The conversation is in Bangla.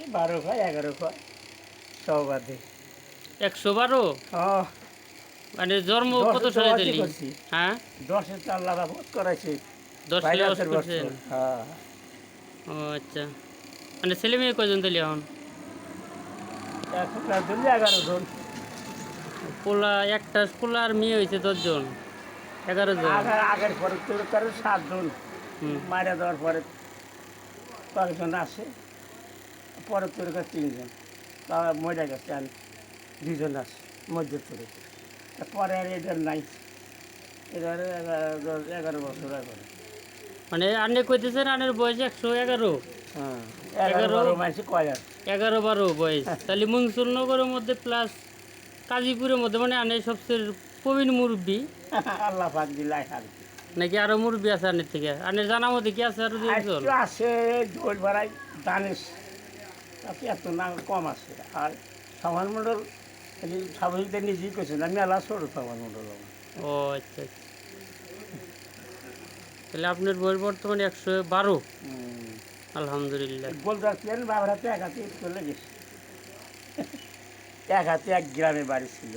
এই বারো খায় এগারো খায় সব বাদে একশো বারো? ও মানে জন্ম কত সালে দিলি? হ্যাঁ? দশে চার লাখা বোধ করাইছে। দশ। হ্যাঁ। ও আচ্ছা। মানে ছেলে মেয়ে কজন দিলি এখন? এখন আর এগারো জন। পোলা একটা পোলা আর মেয়ে হয়েছে দশজন। এগারো জন? আগের পরে তোর কারও সাতজন। হুম। মারা দেওয়ার পরে কয়েকজন আসে পরে তোর কাছে তিনজন। তা মরে গেছে আর দুজন আসে মধ্যে তোরে পরে আর এদের নাই। এদের এগারো বছর এগারো মানে আনে কইতেছেন আনের বয়স একশো এগারো। হ্যাঁ এগারো মাসে কয় এগারো বারো বয়স। তাহলে মুংসুল নগরের মধ্যে প্লাস কাজীপুরের মধ্যে মানে আনে সবচেয়ে প্রবীণ মুরব্বী। আল্লাহ পাক দিলাই আর কি। নাকি আরও মুরব্বী আছে আনের থেকে? আনের জানা মধ্যে কি আছে আরও দুজন আছে দোল বাড়াই দানেশ। তাতে এত না কম আছে। আর সমান মণ্ডল স্বাভাবিকদের নিজেই করছেন আমি মেলা ছোট সমান আমার। ও আচ্ছা আচ্ছা। তাহলে আপনার বয়স বর্তমানে একশো বারো। হুম। আলহামদুলিল্লাহ। প্লেন বাবার হাতে এক হাতে চলে গেছে। এক হাতে এক গ্রামে বাড়ি ছিল।